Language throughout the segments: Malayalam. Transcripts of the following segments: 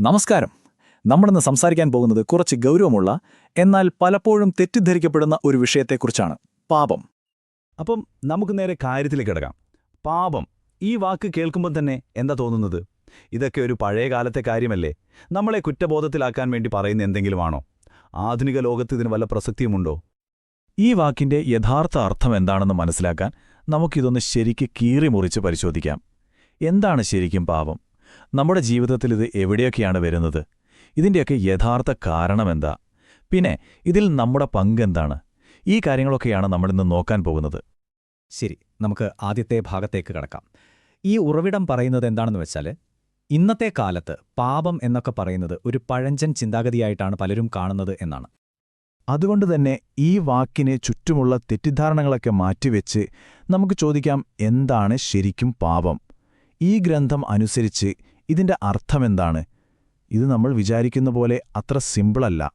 നമസ്കാരം. നമ്മളിന്ന് സംസാരിക്കാൻ പോകുന്നത് കുറച്ച് ഗൗരവമുള്ള എന്നാൽ പലപ്പോഴും തെറ്റിദ്ധരിക്കപ്പെടുന്ന ഒരു വിഷയത്തെക്കുറിച്ചാണ് പാപം. അപ്പം നമുക്ക് നേരെ കാര്യത്തിലേക്ക് കിടക്കാം. പാപം. ഈ വാക്ക് കേൾക്കുമ്പോൾ തന്നെ എന്താ തോന്നുന്നത്? ഇതൊക്കെ ഒരു പഴയ കാലത്തെ കാര്യമല്ലേ? നമ്മളെ കുറ്റബോധത്തിലാക്കാൻ വേണ്ടി പറയുന്ന എന്തെങ്കിലുമാണോ? ആധുനിക ലോകത്ത് ഇതിന് വല്ല പ്രസക്തിയുമുണ്ടോ? ഈ വാക്കിന്റെ യഥാർത്ഥ അർത്ഥം എന്താണെന്ന് മനസ്സിലാക്കാൻ നമുക്കിതൊന്ന് ശരിക്ക് കീറിമുറിച്ച് പരിശോധിക്കാം. എന്താണ് ശരിക്കും പാപം? നമ്മുടെ ജീവിതത്തിൽ ഇത് എവിടെയൊക്കെയാണ് വരുന്നത്? ഇതിന്റെയൊക്കെ യഥാർത്ഥ കാരണമെന്താ പിന്നെ ഇതിൽ നമ്മുടെ പങ്കെന്താണ് ഈ കാര്യങ്ങളൊക്കെയാണ് നമ്മളിന്ന് നോക്കാൻ പോകുന്നത്. ശരി നമുക്ക് ആദ്യത്തെ ഭാഗത്തേക്ക് കടക്കാം. ഈ ഉറവിടം പറയുന്നത് എന്താണെന്ന് വെച്ചാൽ ഇന്നത്തെ കാലത്ത് പാപം എന്നൊക്കെ പറയുന്നത് ഒരു പഴഞ്ചൻ ചിന്താഗതിയായിട്ടാണ് പലരും കാണുന്നത് എന്നാണ്. അതുകൊണ്ട് തന്നെ ഈ വാക്കിനെ ചുറ്റുമുള്ള തെറ്റിദ്ധാരണകളൊക്കെ മാറ്റിവെച്ച് നമുക്ക് ചോദിക്കാം എന്താണ് ശരിക്കും പാപം? ഈ ഗ്രന്ഥം അനുസരിച്ച് ഇതിന്റെ അർത്ഥമെന്താണ്? ഇത് നമ്മൾ വിചാരിക്കുന്ന പോലെ അത്ര സിമ്പിളല്ല.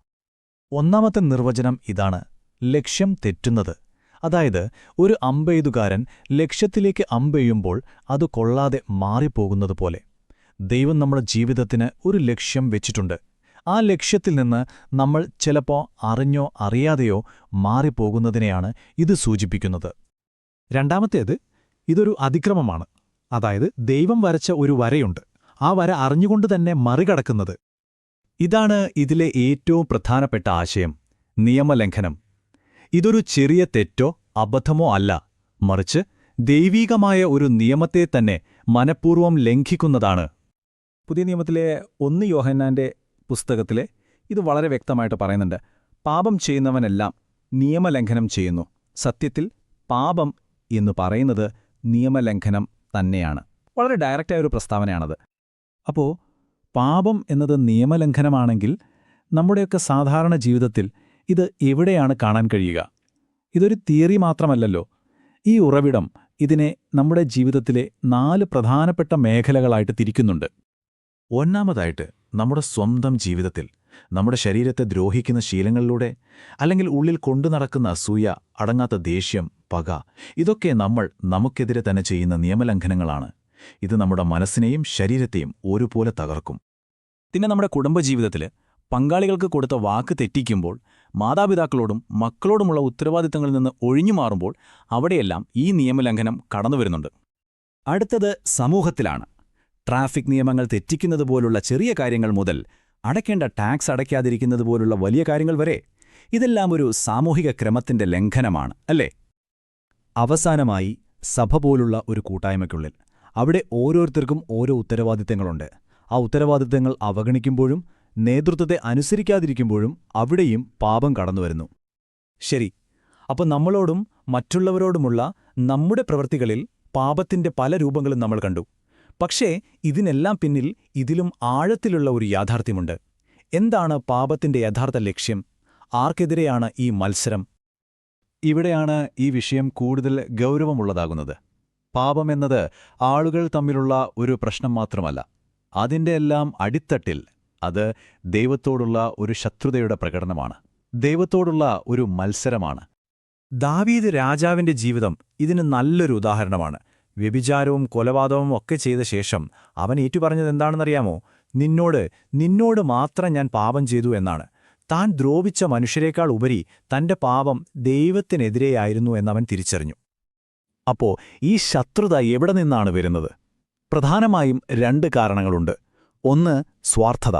ഒന്നാമത്തെ നിർവചനം ഇതാണ് ലക്ഷ്യം തെറ്റുന്നത്. അതായത് ഒരു അമ്പെയ്തുകാരൻ ലക്ഷ്യത്തിലേക്ക് അമ്പെയ്യുമ്പോൾ അത് കൊള്ളാതെ മാറിപ്പോകുന്നത് പോലെ. ദൈവം നമ്മുടെ ജീവിതത്തിന് ഒരു ലക്ഷ്യം വെച്ചിട്ടുണ്ട്. ആ ലക്ഷ്യത്തിൽ നിന്ന് നമ്മൾ ചിലപ്പോ അറിഞ്ഞോ അറിയാതെയോ മാറിപ്പോകുന്നതിനെയാണ് ഇത് സൂചിപ്പിക്കുന്നത്. രണ്ടാമത്തേത് ഇതൊരു അതിക്രമമാണ്. അതായത് ദൈവം വരച്ച ഒരു വരയുണ്ട്. ആ വര അറിഞ്ഞുകൊണ്ട് തന്നെ മറികടക്കുന്നത്. ഇതാണ് ഇതിലെ ഏറ്റവും പ്രധാനപ്പെട്ട ആശയം നിയമലംഘനം. ഇതൊരു ചെറിയ തെറ്റോ അബദ്ധമോ അല്ല മറിച്ച് ദൈവീകമായ ഒരു നിയമത്തെ തന്നെ മനഃപൂർവം ലംഘിക്കുന്നതാണ്. പുതിയ നിയമത്തിലെ ഒന്ന് യോഹന്നാന്റെ പുസ്തകത്തിലെ ഇത് വളരെ വ്യക്തമായിട്ട് പറയുന്നുണ്ട്. പാപം ചെയ്യുന്നവനെല്ലാം നിയമലംഘനം ചെയ്യുന്നു. സത്യത്തിൽ പാപം എന്ന് പറയുന്നത് നിയമലംഘനം തന്നെയാണ്. വളരെ ഡയറക്റ്റായ ഒരു പ്രസ്താവനയാണത്. അപ്പോ പാപം എന്നത് നിയമലംഘനമാണെങ്കിൽ നമ്മുടെയൊക്കെ സാധാരണ ജീവിതത്തിൽ ഇത് എവിടെയാണ് കാണാൻ കഴിയുക? ഇതൊരു തിയറി മാത്രമല്ലല്ലോ. ഈ ഉറവിടം ഇതിനെ നമ്മുടെ ജീവിതത്തിലെ നാല് പ്രധാനപ്പെട്ട മേഖലകളായിട്ട് തിരിക്കുന്നുണ്ട്. ഒന്നാമതായിട്ട് നമ്മുടെ സ്വന്തം ജീവിതത്തിൽ നമ്മുടെ ശരീരത്തെ ദ്രോഹിക്കുന്ന ശീലങ്ങളിലൂടെ അല്ലെങ്കിൽ ഉള്ളിൽ കൊണ്ടു നടക്കുന്ന അസൂയ അടങ്ങാത്ത ദേഷ്യം പക ഇതൊക്കെ നമ്മൾ നമുക്കെതിരെ തന്നെ ചെയ്യുന്ന നിയമലംഘനങ്ങളാണ്. ഇത് നമ്മുടെ മനസ്സിനെയും ശരീരത്തെയും ഒരുപോലെ തകർക്കും. പിന്നെ നമ്മുടെ കുടുംബജീവിതത്തിൽ പങ്കാളികൾക്ക് കൊടുത്ത വാക്ക് തെറ്റിക്കുമ്പോൾ മാതാപിതാക്കളോടും മക്കളോടുമുള്ള ഉത്തരവാദിത്തങ്ങളിൽ നിന്ന് ഒഴിഞ്ഞു മാറുമ്പോൾ അവിടെയെല്ലാം ഈ നിയമലംഘനം കടന്നുവരുന്നുണ്ട് അടുത്തത് സമൂഹത്തിലാണ്. ട്രാഫിക് നിയമങ്ങൾ തെറ്റിക്കുന്നത് പോലുള്ള ചെറിയ കാര്യങ്ങൾ മുതൽ അടയ്ക്കേണ്ട ടാക്സ് അടയ്ക്കാതിരിക്കുന്നത് പോലുള്ള വലിയ കാര്യങ്ങൾ വരെ ഇതെല്ലാം ഒരു സാമൂഹിക ക്രമത്തിന്റെ ലംഘനമാണ് അല്ലേ? അവസാനമായി സഭ പോലുള്ള ഒരു കൂട്ടായ്മയ്ക്കുള്ളിൽ അവിടെ ഓരോരുത്തർക്കും ഓരോ ഉത്തരവാദിത്തങ്ങളുണ്ട്. ആ ഉത്തരവാദിത്തങ്ങൾ അവഗണിക്കുമ്പോഴും നേതൃത്വത്തെ അനുസരിക്കാതിരിക്കുമ്പോഴും അവിടെയും പാപം കടന്നുവരുന്നു. ശരി അപ്പോൾ നമ്മളോടും മറ്റുള്ളവരോടുമുള്ള നമ്മുടെ പ്രവൃത്തികളിൽ പാപത്തിന്റെ പല രൂപങ്ങളും നമ്മൾ കണ്ടു. പക്ഷേ ഇതിനെല്ലാം പിന്നിൽ ഇതിലും ആഴത്തിലുള്ള ഒരു യാഥാർത്ഥ്യമുണ്ട്. എന്താണ് പാപത്തിന്റെ യഥാർത്ഥ ലക്ഷ്യം? ആർക്കെതിരെയാണ് ഈ മത്സരം? ഇവിടെയാണ് ഈ വിഷയം കൂടുതൽ ഗൗരവമുള്ളതാകുന്നത്. പാപമെന്നത് ആളുകൾ തമ്മിലുള്ള ഒരു പ്രശ്നം മാത്രമല്ല. അതിന്റെ എല്ലാം അടിത്തട്ടിൽ അത് ദൈവത്തോടുള്ള ഒരു ശത്രുതയുടെ പ്രകടനമാണ്. ദൈവത്തോടുള്ള ഒരു മത്സരമാണ്. ദാവീദ് രാജാവിന്റെ ജീവിതം ഇതിന് നല്ലൊരു ഉദാഹരണമാണ്. വ്യഭിചാരവും കൊലപാതകവും ഒക്കെ ചെയ്ത ശേഷം അവൻ ഏറ്റുപറഞ്ഞത് എന്താണെന്നറിയാമോ? നിന്നോട് നിന്നോട് മാത്രം ഞാൻ പാപം ചെയ്തു എന്നാണ്. താൻ ദ്രോപിച്ച മനുഷ്യരെക്കാൾ ഉപരി തന്റെ പാപം ദൈവത്തിനെതിരെയായിരുന്നു എന്നവൻ തിരിച്ചറിഞ്ഞു. അപ്പോ ഈ ശത്രുത എവിടെ നിന്നാണ് വരുന്നത്? പ്രധാനമായും രണ്ട് കാരണങ്ങളുണ്ട്. ഒന്ന് സ്വാർത്ഥത.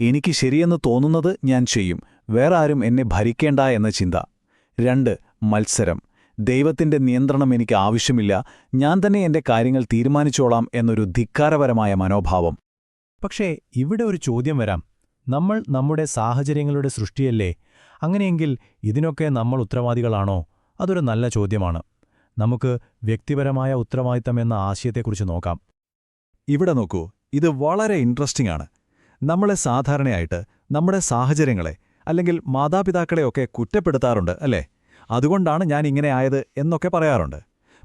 എനിക്ക് ശരിയെന്ന് തോന്നുന്നത് ഞാൻ ചെയ്യും. വേറെ ആരും എന്നെ ഭരിക്കേണ്ട എന്ന ചിന്ത. രണ്ട് മത്സരം. ദൈവത്തിന്റെ നിയന്ത്രണം എനിക്ക് ആവശ്യമില്ല. ഞാൻ തന്നെ എന്റെ കാര്യങ്ങൾ തീരുമാനിച്ചോളാം എന്നൊരു ധിക്കാരപരമായ മനോഭാവം. പക്ഷേ ഇവിടെ ഒരു ചോദ്യം വരാം. നമ്മൾ നമ്മുടെ സാഹചര്യങ്ങളുടെ സൃഷ്ടിയല്ലേ? അങ്ങനെയെങ്കിൽ ഇതിനൊക്കെ നമ്മൾ ഉത്തരവാദികളാണോ? അതൊരു നല്ല ചോദ്യമാണ്. നമുക്ക് വ്യക്തിപരമായ ഉത്തരവാദിത്തം എന്ന ആശയത്തെക്കുറിച്ച് നോക്കാം. ഇവിടെ നോക്കൂ ഇത് വളരെ ഇൻട്രസ്റ്റിംഗ് ആണ്. നമ്മളെ സാധാരണയായിട്ട് നമ്മുടെ സാഹചര്യങ്ങളെ അല്ലെങ്കിൽ മാതാപിതാക്കളെയൊക്കെ കുറ്റപ്പെടുത്താറുണ്ട് അല്ലേ? അതുകൊണ്ടാണ് ഞാൻ ഇങ്ങനെ ആയത് എന്നൊക്കെ പറയാറുണ്ട്.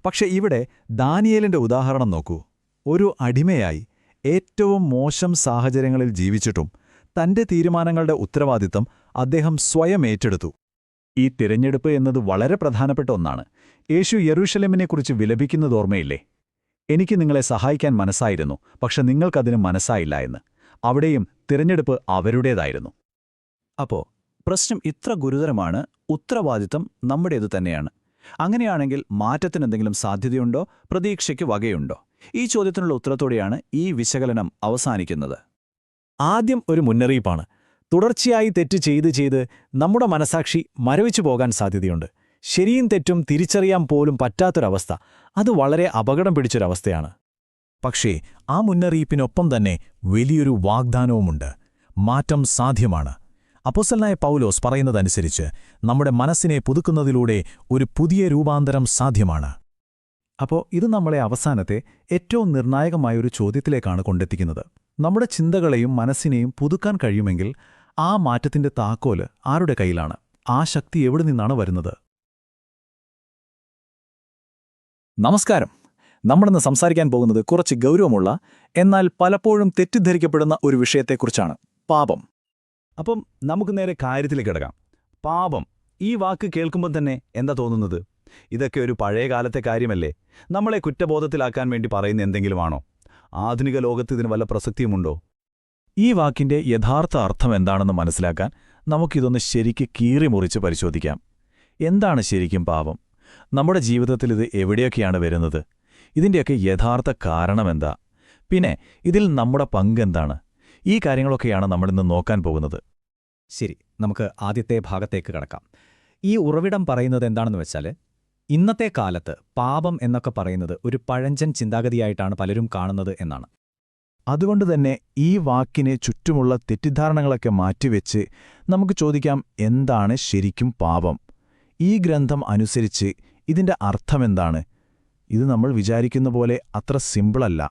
പക്ഷെ ഇവിടെ ദാനിയേലിന്റെ ഉദാഹരണം നോക്കൂ. ഒരു അടിമയായി ഏറ്റവും മോശം സാഹചര്യങ്ങളിൽ ജീവിച്ചിട്ടും തന്റെ തീരുമാനങ്ങളുടെ ഉത്തരവാദിത്തം അദ്ദേഹം സ്വയം ഏറ്റെടുത്തു. ഈ തിരഞ്ഞെടുപ്പ് എന്നത് വളരെ പ്രധാനപ്പെട്ട ഒന്നാണ്. യേശു യെറൂഷലേമിനെക്കുറിച്ച് വിലപിക്കുന്നത് ഓർമ്മയില്ലേ? എനിക്ക് നിങ്ങളെ സഹായിക്കാൻ മനസ്സായിരുന്നു പക്ഷെ നിങ്ങൾക്കതിന് മനസ്സായില്ല എന്ന്. അവിടെയും തിരഞ്ഞെടുപ്പ് അവരുടേതായിരുന്നു. അപ്പോ പ്രശ്നം ഇത്ര ഗുരുതരമാണ് ഉത്തരവാദിത്തം നമ്മുടേതു തന്നെയാണ്. അങ്ങനെയാണെങ്കിൽ മാറ്റത്തിനെന്തെങ്കിലും സാധ്യതയുണ്ടോ? പ്രതീക്ഷയ്ക്ക് വകയുണ്ടോ? ഈ ചോദ്യത്തിനുള്ള ഉത്തരത്തോടെയാണ് ഈ വിശകലനം അവസാനിക്കുന്നത്. ആദ്യം ഒരു മുന്നറിയിപ്പാണ്. തുടർച്ചയായി തെറ്റ് ചെയ്ത് ചെയ്ത് നമ്മുടെ മനസാക്ഷി മരവിച്ചു പോകാൻ സാധ്യതയുണ്ട്. ശരിയും തെറ്റും തിരിച്ചറിയാൻ പോലും പറ്റാത്തൊരവസ്ഥ. അത് വളരെ അപകടം പിടിച്ചൊരവസ്ഥയാണ്. പക്ഷേ ആ മുന്നറിയിപ്പിനൊപ്പം തന്നെ വലിയൊരു വാഗ്ദാനവുമുണ്ട്. മാറ്റം സാധ്യമാണ്. അപ്പോസലനായ പൗലോസ് പറയുന്നതനുസരിച്ച് നമ്മുടെ മനസ്സിനെ പുതുക്കുന്നതിലൂടെ ഒരു പുതിയ രൂപാന്തരം സാധ്യമാണ്. അപ്പോൾ ഇത് നമ്മളെ അവസാനത്തെ ഏറ്റവും നിർണായകമായൊരു ചോദ്യത്തിലേക്കാണ് കൊണ്ടെത്തിക്കുന്നത്. നമ്മുടെ ചിന്തകളെയും മനസ്സിനെയും പുതുക്കാൻ കഴിയുമെങ്കിൽ ആ മാറ്റത്തിന്റെ താക്കോൽ ആരുടെ കയ്യിലാണ്? ആ ശക്തി എവിടെ നിന്നാണ് വരുന്നത്? നമസ്കാരം. നമ്മളിന്ന് സംസാരിക്കാൻ പോകുന്നത് കുറച്ച് ഗൗരവമുള്ള എന്നാൽ പലപ്പോഴും തെറ്റിദ്ധരിക്കപ്പെടുന്ന ഒരു വിഷയത്തെക്കുറിച്ചാണ്. പാപം. അപ്പം നമുക്ക് നേരെ കാര്യത്തിലേക്ക് കിടക്കാം. പാപം. ഈ വാക്ക് കേൾക്കുമ്പോൾ തന്നെ എന്താ തോന്നുന്നത്? ഇതൊക്കെ ഒരു പഴയ കാലത്തെ കാര്യമല്ലേ? നമ്മളെ കുറ്റബോധത്തിലാക്കാൻ വേണ്ടി പറയുന്ന എന്തെങ്കിലുമാണോ? ആധുനിക ലോകത്ത് ഇതിന് വല്ല പ്രസക്തിയുമുണ്ടോ? ഈ വാക്കിന്റെ യഥാർത്ഥ അർത്ഥം എന്താണെന്ന് മനസ്സിലാക്കാൻ നമുക്കിതൊന്ന് ശരിക്ക് കീറിമുറിച്ച് പരിശോധിക്കാം. എന്താണ് ശരിക്കും പാപം? നമ്മുടെ ജീവിതത്തിൽ ഇത് എവിടെയൊക്കെയാണ് വരുന്നത്? ഇതിന്റെയൊക്കെ യഥാർത്ഥ കാരണമെന്താ പിന്നെ ഇതിൽ നമ്മുടെ പങ്കെന്താണ് ഈ കാര്യങ്ങളൊക്കെയാണ് നമ്മളിന്ന് നോക്കാൻ പോകുന്നത്. ശരി നമുക്ക് ആദ്യത്തെ ഭാഗത്തേക്ക് കടക്കാം. ഈ ഉറവിടം പറയുന്നത് എന്താണെന്ന് വെച്ചാൽ ഇന്നത്തെ കാലത്ത് പാപം എന്നൊക്കെ പറയുന്നത് ഒരു പഴഞ്ചൻ ചിന്താഗതിയായിട്ടാണ് പലരും കാണുന്നത് എന്നാണ്. അതുകൊണ്ട് തന്നെ ഈ വാക്കിനെ ചുറ്റുമുള്ള തെറ്റിദ്ധാരണകളൊക്കെ മാറ്റിവെച്ച് നമുക്ക് ചോദിക്കാം എന്താണ് ശരിക്കും പാപം? ഈ ഗ്രന്ഥം അനുസരിച്ച് ഇതിന്റെ അർത്ഥമെന്താണ് ഇത് നമ്മൾ വിചാരിക്കുന്ന പോലെ അത്ര സിമ്പിളല്ല.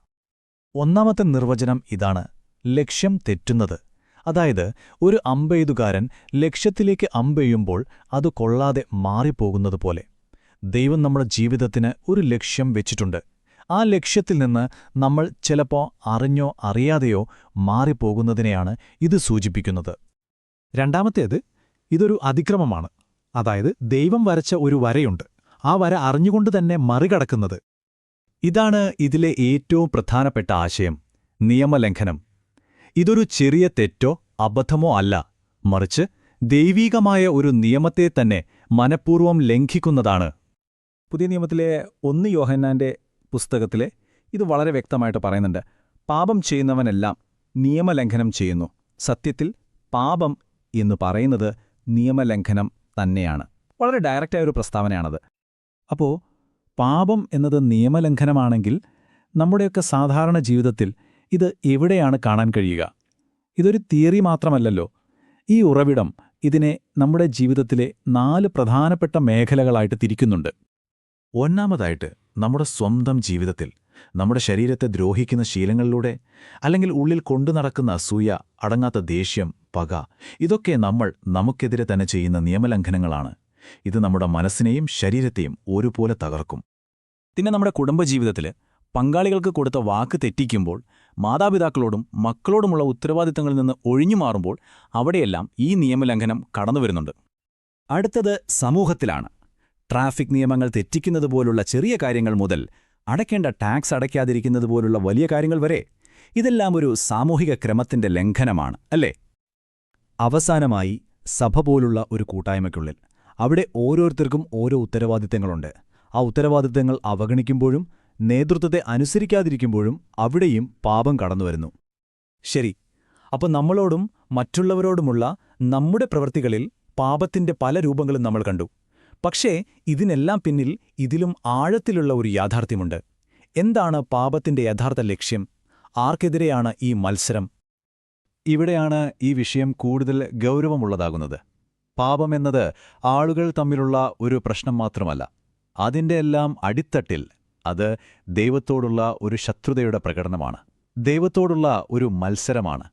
ഒന്നാമത്തെ നിർവചനം ഇതാണ് ലക്ഷ്യം തെറ്റുന്നത്. അതായത് ഒരു അമ്പെയ്തുകാരൻ ലക്ഷ്യത്തിലേക്ക് അമ്പെയ്യുമ്പോൾ അത് കൊള്ളാതെ മാറിപ്പോകുന്നതുപോലെ ദൈവം നമ്മുടെ ജീവിതത്തിന് ഒരു ലക്ഷ്യം വെച്ചിട്ടുണ്ട്. ആ ലക്ഷ്യത്തിൽ നിന്ന് നമ്മൾ ചിലപ്പോ അറിഞ്ഞോ അറിയാതെയോ മാറിപ്പോകുന്നതിനെയാണ് ഇത് സൂചിപ്പിക്കുന്നത്. രണ്ടാമത്തേത് ഇതൊരു അതിക്രമമാണ്. അതായത് ദൈവം വരച്ച ഒരു വരയുണ്ട്. ആ വര അറിഞ്ഞുകൊണ്ട് തന്നെ മറികടക്കുന്നത്. ഇതാണ് ഇതിലെ ഏറ്റവും പ്രധാനപ്പെട്ട ആശയം നിയമലംഘനം. ഇതൊരു ചെറിയ തെറ്റോ അബദ്ധമോ അല്ല. മറിച്ച് ദൈവീകമായ ഒരു നിയമത്തെ തന്നെ മനഃപൂർവം ലംഘിക്കുന്നതാണ്. പുതിയ നിയമത്തിലെ ഒന്ന് യോഹന്നാന്റെ പുസ്തകത്തിലെ ഇത് വളരെ വ്യക്തമായിട്ട് പറയുന്നുണ്ട്. പാപം ചെയ്യുന്നവനെല്ലാം നിയമലംഘനം ചെയ്യുന്നു. സത്യത്തിൽ പാപം എന്ന് പറയുന്നത് നിയമലംഘനം തന്നെയാണ്. വളരെ ഡയറക്റ്റായ ഒരു പ്രസ്താവനയാണത്. അപ്പോൾ പാപം എന്നത് നിയമലംഘനമാണെങ്കിൽ നമ്മുടെയൊക്കെ സാധാരണ ജീവിതത്തിൽ ഇത് എവിടെയാണ് കാണാൻ കഴിയുക? ഇതൊരു തിയറി മാത്രമല്ലല്ലോ. ഈ ഉറവിടം ഇതിനെ നമ്മുടെ ജീവിതത്തിലെ നാല് പ്രധാനപ്പെട്ട മേഖലകളായിട്ട് തിരിക്കുന്നുണ്ട്. ഒന്നാമതായിട്ട് നമ്മുടെ സ്വന്തം ജീവിതത്തിൽ നമ്മുടെ ശരീരത്തെ ദ്രോഹിക്കുന്ന ശീലങ്ങളിലൂടെ അല്ലെങ്കിൽ ഉള്ളിൽ കൊണ്ടു നടക്കുന്ന അസൂയ അടങ്ങാത്ത ദേഷ്യം പക ഇതൊക്കെ നമ്മൾ നമുക്കെതിരെ തന്നെ ചെയ്യുന്ന നിയമലംഘനങ്ങളാണ്. ഇത് നമ്മുടെ മനസ്സിനെയും ശരീരത്തെയും ഒരുപോലെ തകർക്കും. പിന്നെ നമ്മുടെ കുടുംബജീവിതത്തിൽ പങ്കാളികൾക്ക് കൊടുത്ത വാക്ക് തെറ്റിക്കുമ്പോൾ മാതാപിതാക്കളോടും മക്കളോടുമുള്ള ഉത്തരവാദിത്തങ്ങളിൽ നിന്ന് ഒഴിഞ്ഞു മാറുമ്പോൾ അവിടെയെല്ലാം ഈ നിയമലംഘനം കടന്നുവരുന്നുണ്ട്. അടുത്തത് സമൂഹത്തിലാണ്. ട്രാഫിക് നിയമങ്ങൾ തെറ്റിക്കുന്നതുപോലുള്ള ചെറിയ കാര്യങ്ങൾ മുതൽ അടയ്ക്കേണ്ട ടാക്സ് അടയ്ക്കാതിരിക്കുന്നതുപോലുള്ള വലിയ കാര്യങ്ങൾ വരെ ഇതെല്ലാം ഒരു സാമൂഹിക ക്രമത്തിന്റെ ലംഘനമാണ് അല്ലേ? അവസാനമായി സഭ പോലുള്ള ഒരു കൂട്ടായ്മയ്ക്കുള്ളിൽ അവിടെ ഓരോരുത്തർക്കും ഓരോ ഉത്തരവാദിത്തങ്ങളുണ്ട്. ആ ഉത്തരവാദിത്തങ്ങൾ അവഗണിക്കുമ്പോഴും നേതൃത്വത്തെ അനുസരിക്കാതിരിക്കുമ്പോഴും അവിടെയും പാപം കടന്നുവരുന്നു. ശരി അപ്പോൾ നമ്മളോടും മറ്റുള്ളവരോടുമുള്ള നമ്മുടെ പ്രവൃത്തികളിൽ പാപത്തിന്റെ പല രൂപങ്ങളും നമ്മൾ കണ്ടു. പക്ഷേ ഇതിനെല്ലാം പിന്നിൽ ഇതിലും ആഴത്തിലുള്ള ഒരു യാഥാർത്ഥ്യമുണ്ട്. എന്താണ് പാപത്തിന്റെ യഥാർത്ഥ ലക്ഷ്യം? ആർക്കെതിരെയാണ് ഈ മത്സരം? ഇവിടെയാണ് ഈ വിഷയം കൂടുതൽ ഗൗരവമുള്ളതാകുന്നത്. പാപമെന്നത് ആളുകൾ തമ്മിലുള്ള ഒരു പ്രശ്നം മാത്രമല്ല. അതിന്റെ എല്ലാം അടിത്തട്ടിൽ അത് ദൈവത്തോടുള്ള ഒരു ശത്രുതയുടെ പ്രകടനമാണ്. ദൈവത്തോടുള്ള ഒരു മത്സരമാണ്.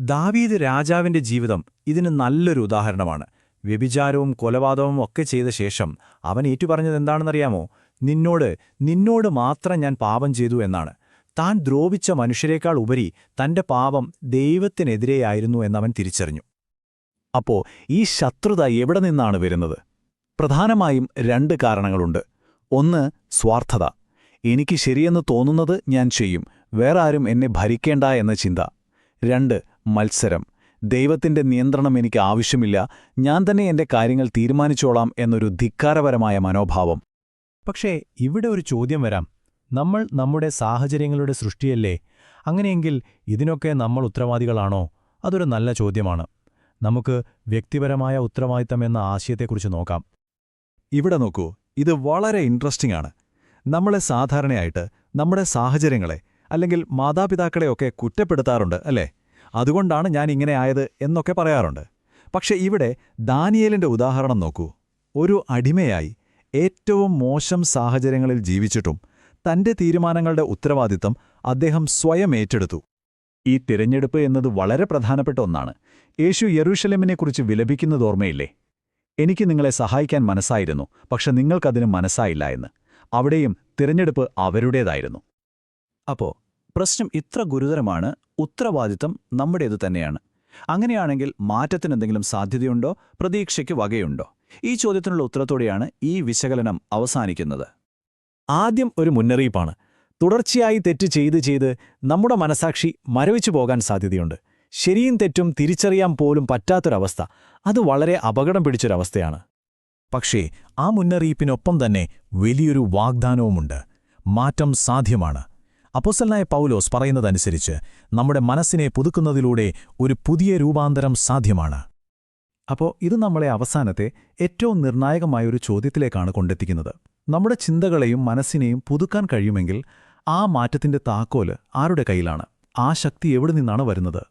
ദാവീദ് രാജാവിന്റെ ജീവിതം ഇതിന് നല്ലൊരു ഉദാഹരണമാണ്. വ്യഭിചാരവും കൊലപാതകവും ഒക്കെ ചെയ്ത ശേഷം അവൻ ഏറ്റുപറഞ്ഞത് എന്താണെന്നറിയാമോ നിന്നോട് നിന്നോട് മാത്രം ഞാൻ പാപം ചെയ്തു എന്നാണ്. താൻ ദ്രോപിച്ച മനുഷ്യരെക്കാൾ ഉപരി തന്റെ പാപം ദൈവത്തിനെതിരെയായിരുന്നു എന്നവൻ തിരിച്ചറിഞ്ഞു. അപ്പോ ഈ ശത്രുത എവിടെ നിന്നാണ് വരുന്നത്? പ്രധാനമായും രണ്ട് കാരണങ്ങളുണ്ട്. ഒന്ന് സ്വാർത്ഥത. എനിക്ക് ശരിയെന്ന് തോന്നുന്നത് ഞാൻ ചെയ്യും. വേറാരും എന്നെ ഭരിക്കേണ്ട എന്ന ചിന്ത. രണ്ട് മത്സരം. ദൈവത്തിന്റെ നിയന്ത്രണം എനിക്ക് ആവശ്യമില്ല. ഞാൻ തന്നെ എന്റെ കാര്യങ്ങൾ തീരുമാനിച്ചോളാം എന്നൊരു ധിക്കാരപരമായ മനോഭാവം. പക്ഷേ ഇവിടെ ഒരു ചോദ്യം വരാം. നമ്മൾ നമ്മുടെ സാഹചര്യങ്ങളുടെ സൃഷ്ടിയല്ലേ? അങ്ങനെയെങ്കിൽ ഇതിനൊക്കെ നമ്മൾ ഉത്തരവാദികളാണോ? അതൊരു നല്ല ചോദ്യമാണ്. നമുക്ക് വ്യക്തിപരമായ ഉത്തരവാദിത്തം എന്ന ആശയത്തെക്കുറിച്ച് നോക്കാം. ഇവിടെ നോക്കൂ. ഇത് വളരെ ഇൻട്രസ്റ്റിംഗ് ആണ്. നമ്മളെ സാധാരണയായിട്ട് നമ്മുടെ സാഹചര്യങ്ങളെ അല്ലെങ്കിൽ മാതാപിതാക്കളെയൊക്കെ കുറ്റപ്പെടുത്താറുണ്ട് അല്ലേ? അതുകൊണ്ടാണ് ഞാൻ ഇങ്ങനെ ആയത് എന്നൊക്കെ പറയാറുണ്ട്. പക്ഷെ ഇവിടെ ദാനിയേലിന്റെ ഉദാഹരണം നോക്കൂ. ഒരു അടിമയായി ഏറ്റവും മോശം സാഹചര്യങ്ങളിൽ ജീവിച്ചിട്ടും തന്റെ തീരുമാനങ്ങളുടെ ഉത്തരവാദിത്തം അദ്ദേഹം സ്വയം ഏറ്റെടുത്തു. ഈ തിരഞ്ഞെടുപ്പ് എന്നത് വളരെ പ്രധാനപ്പെട്ട ഒന്നാണ്. യേശു യെറൂഷലേമിനെക്കുറിച്ച് വിലപിക്കുന്നത് ഓർമ്മയില്ലേ? എനിക്ക് നിങ്ങളെ സഹായിക്കാൻ മനസ്സായിരുന്നു പക്ഷെ നിങ്ങൾക്കതിന് മനസ്സായില്ല എന്ന്. അവിടെയും തിരഞ്ഞെടുപ്പ് അവരുടേതായിരുന്നു. അപ്പോ പ്രശ്നം ഇത്ര ഗുരുതരമാണ് ഉത്തരവാദിത്തം നമ്മുടേത് തന്നെയാണ്. അങ്ങനെയാണെങ്കിൽ മാറ്റത്തിന് എന്തെങ്കിലും സാധ്യതയുണ്ടോ? പ്രതീക്ഷയ്ക്ക് വകയുണ്ടോ? ഈ ചോദ്യത്തിനുള്ള ഉത്തരത്തോടെയാണ് ഈ വിശകലനം അവസാനിക്കുന്നത്. ആദ്യം ഒരു മുന്നറിയിപ്പാണ്. തുടർച്ചയായി തെറ്റ് ചെയ്ത് ചെയ്ത് നമ്മുടെ മനസാക്ഷി മരവിച്ചു പോകാൻ സാധ്യതയുണ്ട്. ശരിയും തെറ്റും തിരിച്ചറിയാൻ പോലും പറ്റാത്തൊരവസ്ഥ. അത് വളരെ അപകടം പിടിച്ചൊരവസ്ഥയാണ്. പക്ഷേ ആ മുന്നറിയിപ്പിനൊപ്പം തന്നെ വലിയൊരു വാഗ്ദാനവുമുണ്ട്. മാറ്റം സാധ്യമാണ്. അപ്പോസലനായ പൗലോസ് പറയുന്നതനുസരിച്ച് നമ്മുടെ മനസ്സിനെ പുതുക്കുന്നതിലൂടെ ഒരു പുതിയ രൂപാന്തരം സാധ്യമാണ്. അപ്പോൾ ഇത് നമ്മളെ അവസാനത്തെ ഏറ്റവും നിർണായകമായ ഒരു ചോദ്യത്തിലേക്കാണ് കൊണ്ടെത്തിക്കുന്നത്. നമ്മുടെ ചിന്തകളെയും മനസ്സിനെയും പുതുക്കാൻ കഴിയുമെങ്കിൽ ആ മാറ്റത്തിന്റെ താക്കോൽ ആരുടെ കയ്യിലാണ്? ആ ശക്തി എവിടെ നിന്നാണ് വരുന്നത്?